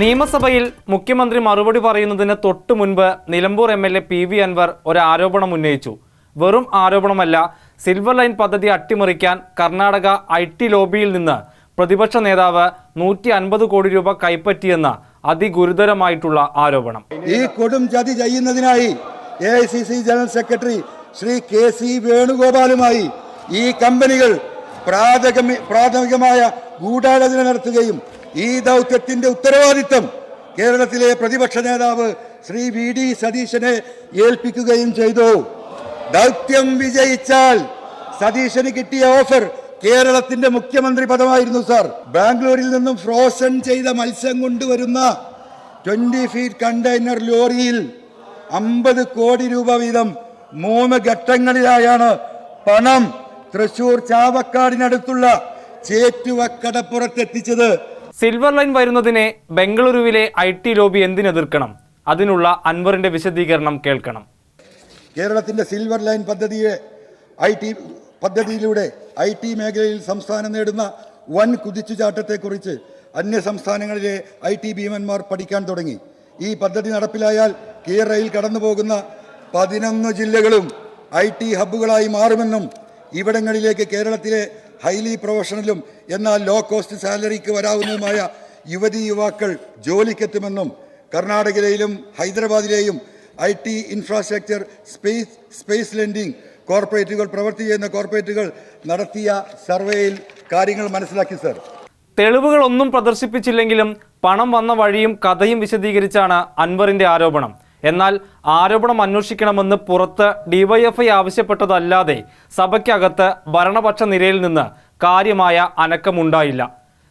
നിയമസഭയിൽ മുഖ്യമന്ത്രി മറുപടി പറയുന്നതിന് തൊട്ടു മുൻപ് Nilambur M L A P V Anvar ഒരു ആരോപണം ഉന്നയിച്ചു. വെറും ആരോപണമല്ല സിൽവർ ലൈൻ പദ്ധതി അട്ടിമറിക്കാൻ കർണാടക ഐ ടി ലോബിയിൽ നിന്ന് പ്രതിപക്ഷ നേതാവ് നൂറ്റി അൻപത് കോടി രൂപ കൈപ്പറ്റിയെന്ന അതിഗുരുതരമായിട്ടുള്ള ആരോപണം. ഈ കൊടും ചതി ചെയ്യുന്നതിനായി A I C C general secretary Shri K C വേണുഗോപാലുമായി ഈ കമ്പനികൾ പ്രാഥമിക പ്രാഥമികമായ ഗൂഢാലോചന നടത്തുകയും ഈ ദൗത്യത്തിന്റെ ഉത്തരവാദിത്തം കേരളത്തിലെ പ്രതിപക്ഷ നേതാവ് ശ്രീ വി ഡി സതീശനെ ഏൽപ്പിക്കുകയും ചെയ്തു. ദൗത്യം വിജയിച്ചാൽ സതീശന് കിട്ടിയ ഓഫർ കേരളത്തിന്റെ മുഖ്യമന്ത്രി പദമായിരുന്നു സാർ. ബാംഗ്ലൂരിൽ നിന്നും ഫ്രോസൺ ചെയ്ത മത്സ്യം കൊണ്ടുവരുന്ന ട്വന്റി ഫീറ്റ് കണ്ടെയ്നർ ലോറിയിൽ അമ്പത് കോടി രൂപ വീതം മൂന്ന് ഘട്ടങ്ങളിലായാണ് പണം തൃശൂർ ചാവക്കാടിനടുത്തുള്ള ചേറ്റുവക്കടപ്പുറത്തെത്തിച്ചത് സിൽവർ ലൈൻ വരുന്നതിനെ ബംഗളൂരുവിലെ ഐ ടി ലോബി എന്തിനെതിർക്കണം? അതിനുള്ള അൻവറിന്റെ വിശദീകരണം കേൾക്കണം. കേരളത്തിന്റെ സിൽവർ ലൈൻ പദ്ധതിയെ ഐ ടി പദ്ധതിയിലൂടെ ഐ ടി മേഖലയിൽ സംസ്ഥാനം നേടുന്ന വൻ കുതിച്ചുചാട്ടത്തെക്കുറിച്ച് അന്യ സംസ്ഥാനങ്ങളിലെ ഐ ടി ഭീമന്മാർ പഠിക്കാൻ തുടങ്ങി. ഈ പദ്ധതി നടപ്പിലായാൽ കേരളയിൽ കടന്നു പോകുന്ന പതിനൊന്ന് ജില്ലകളും ഐ ടി ഹബ്ബുകളായി മാറുമെന്നും ഇവിടങ്ങളിലേക്ക് കേരളത്തിലെ ഹൈലി പ്രൊഫഷണലും എന്നാൽ ലോ കോസ്റ്റ് സാലറിക്ക് വരാവുന്നതുമായ യുവതി യുവാക്കൾ ജോലിക്കെത്തുമെന്നും കർണാടകയിലെയും ഹൈദരാബാദിലെയും I T infrastructure space space lending കോർപ്പറേറ്റുകൾ പ്രവർത്തി ചെയ്യുന്ന കോർപ്പറേറ്റുകൾ നടത്തിയ സർവേയിൽ കാര്യങ്ങൾ മനസ്സിലാക്കി സർ തെളിവുകളൊന്നും പ്രദർശിപ്പിച്ചില്ലെങ്കിലും പണം വന്ന വഴിയും കഥയും വിശദീകരിച്ചാണ് അൻവറിന്റെ ആരോപണം. എന്നാൽ ആരോപണം അന്വേഷിക്കണമെന്ന് പുറത്ത് ഡിവൈഎഫ്ഐ ആവശ്യപ്പെട്ടതല്ലാതെ സഭയ്ക്കകത്ത് ഭരണപക്ഷ നിരയിൽ നിന്ന് കാര്യമായ അനക്കമുണ്ടായില്ല.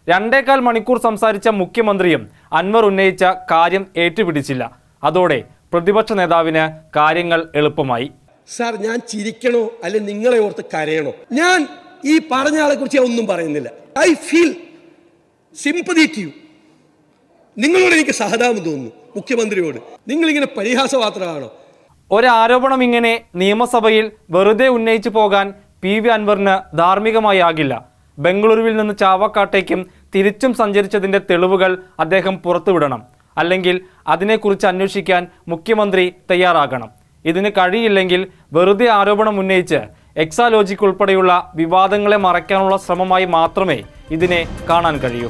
രണ്ടേകാൽ മണിക്കൂർ സംസാരിച്ച മുഖ്യമന്ത്രിയും അൻവർ ഉന്നയിച്ച കാര്യം ഏറ്റുപിടിച്ചില്ല. അതോടെ പ്രതിപക്ഷ നേതാവിന് കാര്യങ്ങൾ എളുപ്പമായി. സാർ ഞാൻ ചിരിക്കണോ? അല്ലെ നിങ്ങളെ ഓർത്ത് കരയണോ? ഞാൻ ഈ പറഞ്ഞ ആളെ കുറിച്ച് ഒന്നും പറയുന്നില്ല. I feel sympathy to you. നിങ്ങളോട് എനിക്ക് സഹതാപം തോന്നുന്നു മുഖ്യമന്ത്രിയോട്. നിങ്ങളിങ്ങനെ പരിഹാസപാത്രമാണോ? ഒരാരോപണം ഇങ്ങനെ നിയമസഭയിൽ വെറുതെ ഉന്നയിച്ചു പോകാൻ പി വി അൻവറിന് ധാർമ്മികമായി ആകില്ല. ബംഗളൂരുവിൽ നിന്ന് ചാവക്കാട്ടേക്കും തിരിച്ചും സഞ്ചരിച്ചതിന്റെ തെളിവുകൾ അദ്ദേഹം പുറത്തുവിടണം. അല്ലെങ്കിൽ അതിനെക്കുറിച്ച് അന്വേഷിക്കാൻ മുഖ്യമന്ത്രി തയ്യാറാകണം. ഇതിന് കഴിയില്ലെങ്കിൽ വെറുതെ ആരോപണം ഉന്നയിച്ച് എക്സാലോജിക് ഉൾപ്പെടെയുള്ള വിവാദങ്ങളെ മറയ്ക്കാനുള്ള ശ്രമമായി മാത്രമേ ഇതിനെ കാണാൻ കഴിയൂ.